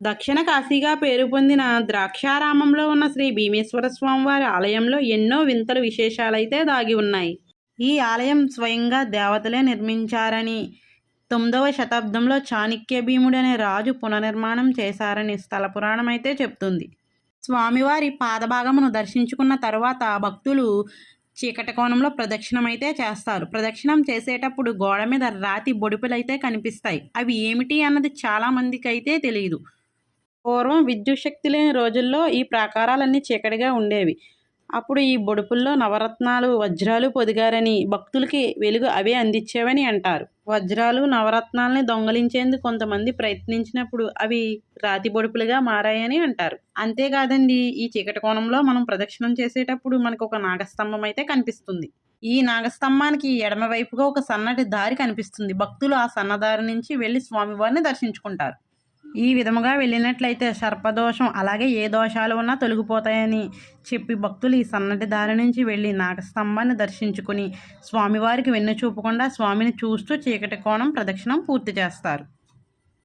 దక్షిణ కాశీగా పేరు పొందిన ద్రాక్షారామంలో ఉన్న శ్రీ భీమేశ్వర స్వామివారి ఆలయంలో ఎన్నో వింతలు విశేషాలైతే దాగి ఉన్నాయి. ఈ ఆలయం స్వయంగా దేవతలే నిర్మించారని తొమ్మిదవ శతాబ్దంలో చాణిక్య భీముడు అనే రాజు పునర్నిర్మాణం చేశారని స్థల పురాణం అయితే చెప్తుంది. స్వామివారి పాదభాగమును దర్శించుకున్న తర్వాత భక్తులు చీకటి కోణంలో ప్రదక్షిణమైతే చేస్తారు. ప్రదక్షిణం చేసేటప్పుడు గోడ మీద రాతి బొడుపులైతే కనిపిస్తాయి. అవి ఏమిటి అన్నది చాలామందికి అయితే తెలియదు పూర్వం విద్యుత్ శక్తి లేని రోజుల్లో ఈ ప్రాకారాలన్నీ చీకటిగా ఉండేవి. అప్పుడు ఈ బొడుపుల్లో నవరత్నాలు వజ్రాలు పొదిగారని భక్తులకి వెలుగు అవే అందించేవని అంటారు. వజ్రాలు నవరత్నాలని దొంగలించేందుకు కొంతమంది ప్రయత్నించినప్పుడు అవి రాతి బొడుపులుగా మారాయని అంటారు. అంతేకాదండి ఈ చీకటి కోణంలో మనం ప్రదక్షిణం చేసేటప్పుడు మనకు ఒక నాగస్తంభం అయితే కనిపిస్తుంది. ఈ నాగస్తంభానికి ఎడమవైపుగా ఒక సన్నటి దారి కనిపిస్తుంది. భక్తులు ఆ సన్నదారి నుంచి వెళ్ళి స్వామివారిని దర్శించుకుంటారు. ఈ విధముగా వెళ్ళినట్లయితే సర్పదోషం అలాగే ఏ దోషాలు ఉన్నా తొలగిపోతాయని చెప్పి భక్తులు ఈ సన్నటి దారి నుంచి వెళ్ళి నాగస్తంభాన్ని దర్శించుకుని స్వామివారికి వెన్ను చూపకుండా స్వామిని చూస్తూ చీకటి కోణం ప్రదక్షిణం పూర్తి చేస్తారు.